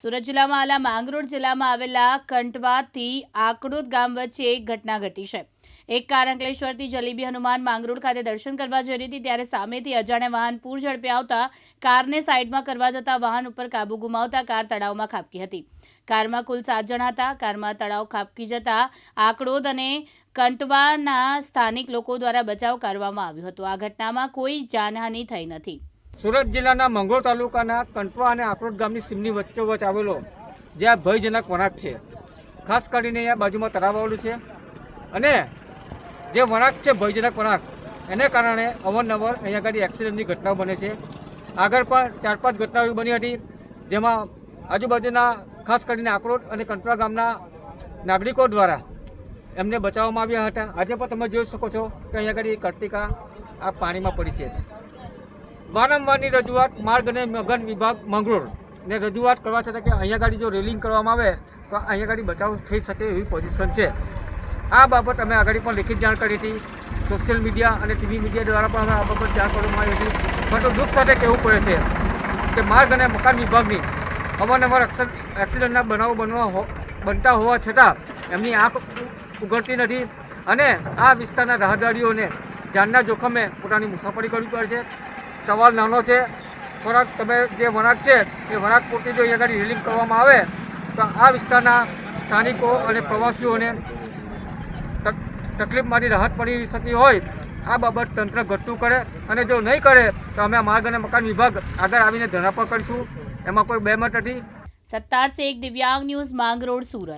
સુરત જિલ્લામાં આલા માંગરોળ જિલ્લામાં આવેલા કંટવાથી આકડોદ ગામ વચ્ચે એક ઘટના ઘટી છે. એક કાર અંકલેશ્વરથી જલેબી હનુમાન માંગરોળ ખાતે દર્શન કરવા જઈ રહી હતી, ત્યારે સામેથી અજાણ્યા વાહન પૂર ઝડપે આવતા કારને સાઈડમાં કરવા જતા વાહન ઉપર કાબુ ગુમાવતા કાર તળાવમાં ખાબકી હતી. કારમાં કુલ સાત જણા હતા. કારમાં તળાવ ખાબકી જતા આકડોદ અને કંટવાના સ્થાનિક લોકો દ્વારા બચાવ કરવામાં આવ્યો હતો. આ ઘટનામાં કોઈ જાનહાનિ થઈ નથી. સુરત જિલ્લાના મંગોળ તાલુકાના કંટવા અને આકરોટ ગામની સીમની વચ્ચોવચ આવેલો જે આ ભયજનક વણાક છે. ખાસ કરીને અહીંયા બાજુમાં તળાવ આવેલું છે. અને જે વણાક છે, ભયજનક વણાક એને કારણે અવારનવાર અહીંયા આગળ એક્સિડન્ટની ઘટનાઓ બને છે. આગળ પણ ચાર પાંચ ઘટનાઓ એવી બની હતી, જેમાં આજુબાજુના, ખાસ કરીને આકરોટ અને કંટવા ગામના નાગરિકો દ્વારા એમને બચાવવામાં આવ્યા હતા. આજે પણ તમે જોઈ શકો છો કે અહીંયા આગળ કર્તિકા આ પાણીમાં પડી છે. વારંવારની રજૂઆત માર્ગ અને મગન વિભાગ મંગળોર ને રજૂઆત કરવા છતાં કે અહીંયા ગાડી જો રેલિંગ કરવામાં આવે, તો અહીંયા ગાડી બચાવ થઈ શકે એવી પોઝિશન છે. આ બાબત અમે આગળ પણ લેખિત જાણ કરી હતી. સોશિયલ મીડિયા અને ટીવી મીડિયા દ્વારા પણ અમે આ બાબત જાણ કરવામાં આવી હતી. પરંતુ દુઃખ સાથે કહેવું પડે છે કે માર્ગ અને મકાન વિભાગની અવારનવાર એક્સિડન્ટના બનાવો બનવા બનતા હોવા છતાં એમની આંખ ઉઘડતી નથી અને આ વિસ્તારના રાહદારીઓને જાનના જોખમે પોતાની મુસાફરી કરવી પડે છે. સવાલ નાનો છે. ખોરાક તમે જે વળાંક છે, એ વળાંક પૂરતી જો અહીંયા આગળ રિલિંગ કરવામાં આવે, તો આ વિસ્તારના સ્થાનિકો અને પ્રવાસીઓને તક- તકલીફમાંથી રાહત મળી શકી હોય, આ બાબત તંત્ર ઘટતું કરે અને જો નહીં કરે, તો અમે માર્ગ અને મકાન વિભાગ આગળ આવીને ધરણા પર એમાં કોઈ બેમત નથી. સત્તાર સે એક દિવ્યાંગ ન્યૂઝ માંગરોળ, સુરત.